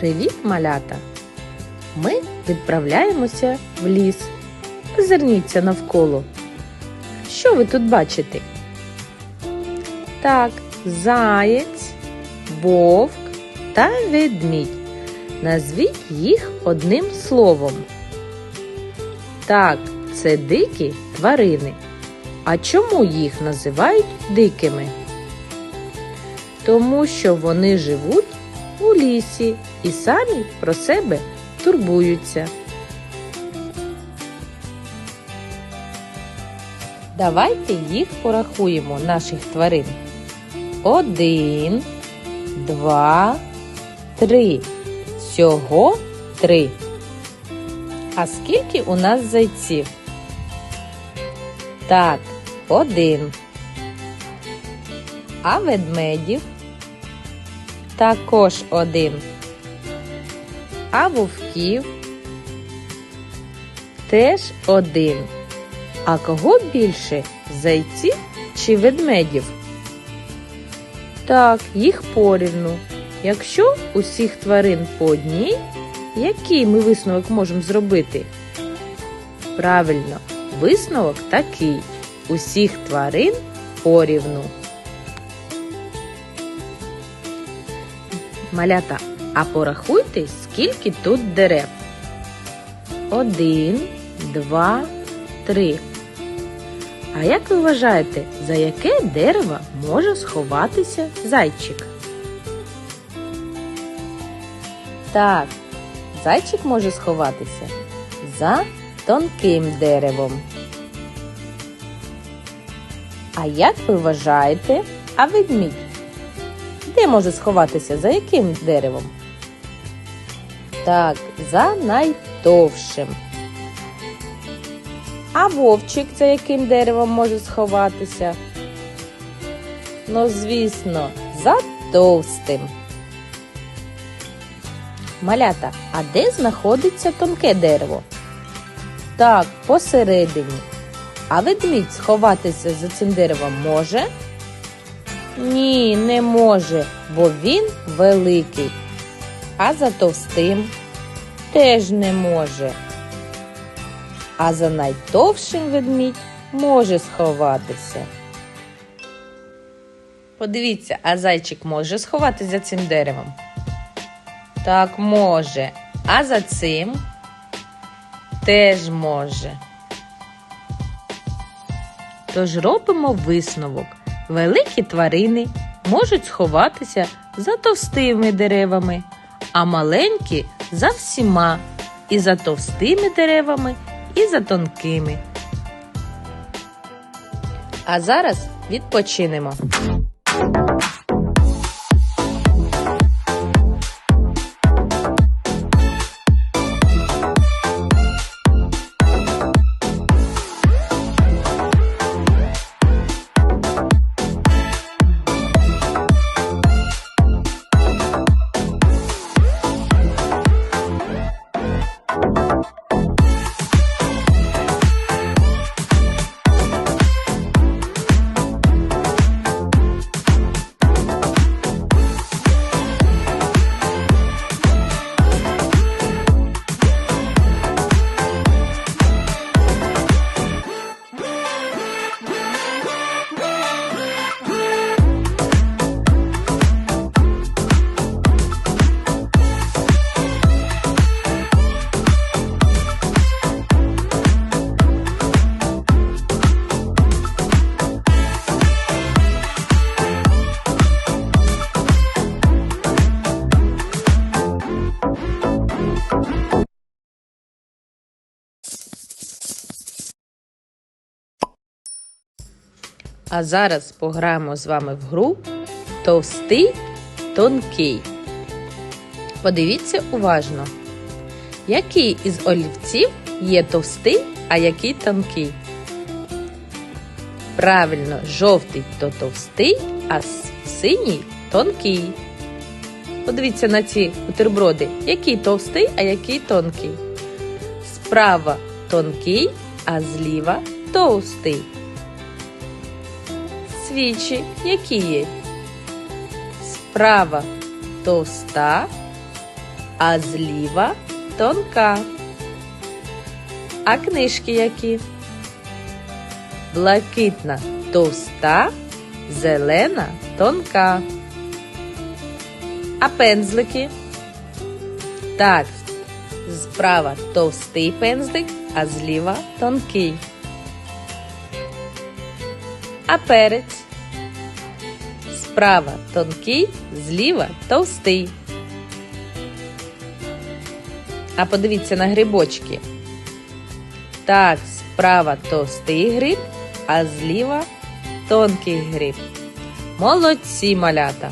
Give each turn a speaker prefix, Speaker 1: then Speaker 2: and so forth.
Speaker 1: Привіт, малята! Ми відправляємося в ліс. Озирніться навколо. Що ви тут бачите? Так, заєць, вовк та ведмідь. Назвіть їх одним словом. Так, це дикі тварини. А чому їх називають дикими? Тому що вони живуть у лісі і самі про себе турбуються. Давайте їх порахуємо, наших тварин. Один, два, три. Всього три. А скільки у нас зайців? Так, один. А ведмедів? Також один. А вовків? Теж один. А кого більше зайців чи ведмедів? Так, їх порівну. Якщо усіх тварин по одній, який ми висновок можемо зробити? Правильно, висновок такий. Усіх тварин порівну. Малята, а порахуйте, скільки тут дерев. Один, два, три. А як ви вважаєте, за яке дерево може сховатися зайчик? Так, зайчик може сховатися за тонким деревом. А як ви вважаєте, а ведмідь? Де може сховатися? За яким деревом? Так, за найтовшим. А вовчик за яким деревом може сховатися? Ну, звісно, за товстим. Малята, а де знаходиться тонке дерево? Так, посередині. А ведмідь сховатися за цим деревом може? Ні, не може, бо він великий. А за товстим теж не може. А за найтовшим ведмідь може сховатися. Подивіться, а зайчик може сховатися за цим деревом? Так, може. А за цим теж може. Тож робимо висновок. Великі тварини можуть сховатися за товстими деревами, а маленькі за всіма, і за товстими деревами, і за тонкими. А зараз відпочинемо. А зараз пограємо з вами в гру Товстий тонкий. Подивіться уважно, який із олівців є товстий, а який тонкий. Правильно, жовтий то товстий, а синій тонкий. Подивіться на ці бутерброди, який товстий, а який тонкий. Справа тонкий, а зліва товстий свічі, які є. Справа товста, а зліва тонка. А книжки які? Блакитна товста, зелена тонка. А пензлики? Так, справа товстий пензлик, а зліва тонкий. А перець? Справа тонкий, зліва товстий. А подивіться на грибочки. Так, справа товстий гриб, а зліва тонкий гриб. Молодці малята!